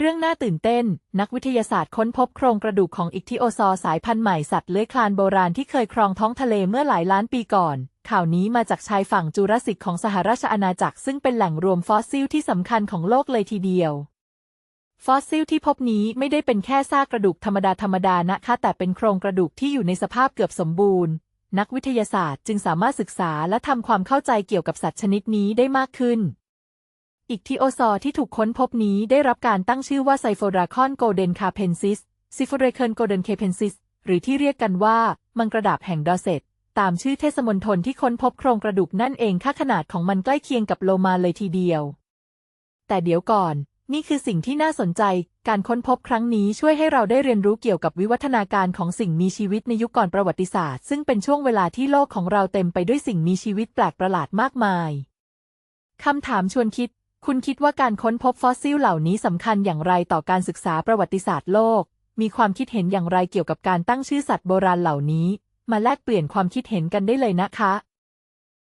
เรื่องน่าตื่นเต้น นักวิทยาศาสตร์ค้นพบโครงกระดูกของอิกทิโอซอร์สายพันธุ์ใหม่สัตว์เลื้อยคลานโบราณที่เคยครองท้องทะเลเมื่อหลายล้านปีก่อน ข่าวนี้มาจากชายฝั่งจูราสสิกของสหราชอาณาจักร ซึ่งเป็นแหล่งรวมฟอสซิลที่สำคัญของโลกเลยทีเดียว ฟอสซิลที่พบนี้ไม่ได้เป็นแค่ซากกระดูกธรรมดาธรรมดานะคะ แต่เป็นโครงกระดูกที่อยู่ในสภาพเกือบสมบูรณ์ นักวิทยาศาสตร์จึงสามารถศึกษาและทำความเข้าใจเกี่ยวกับสัตว์ชนิดนี้ได้มากขึ้น อีกทิโอซอร์ที่ถูกค้นพบนี้ได้รับการตั้งชื่อว่าไซโฟดราคอนโกลเดนคาเพนซิสซิฟเรเคิลโกลเดนเคเพนซิสหรือที่เรียกกันว่า มังกระดาบแห่งดอเซตตามชื่อเทศมนตรที่ค้นพบโครงกระดูกนั่นเองค่าขนาดของมันใกล้เคียงกับโลมาเลยทีเดียว แต่เดี๋ยวก่อน นี่คือสิ่งที่น่าสนใจ การค้นพบครั้งนี้ช่วยให้เราได้เรียนรู้เกี่ยวกับวิวัฒนาการของสิ่งมีชีวิตในยุคก่อนประวัติศาสตร์ ซึ่งเป็นช่วงเวลาที่โลกของเราเต็มไปด้วยสิ่งมีชีวิตแปลกประหลาดมากมายคำถามชวนคิด คุณคิดว่าการค้นพบฟอสซิลเหล่านี้สำคัญอย่างไรต่อการศึกษาประวัติศาสตร์โลก มีความคิดเห็นอย่างไรเกี่ยวกับการตั้งชื่อสัตว์โบราณเหล่านี้ มาแลกเปลี่ยนความคิดเห็นกันได้เลยนะคะ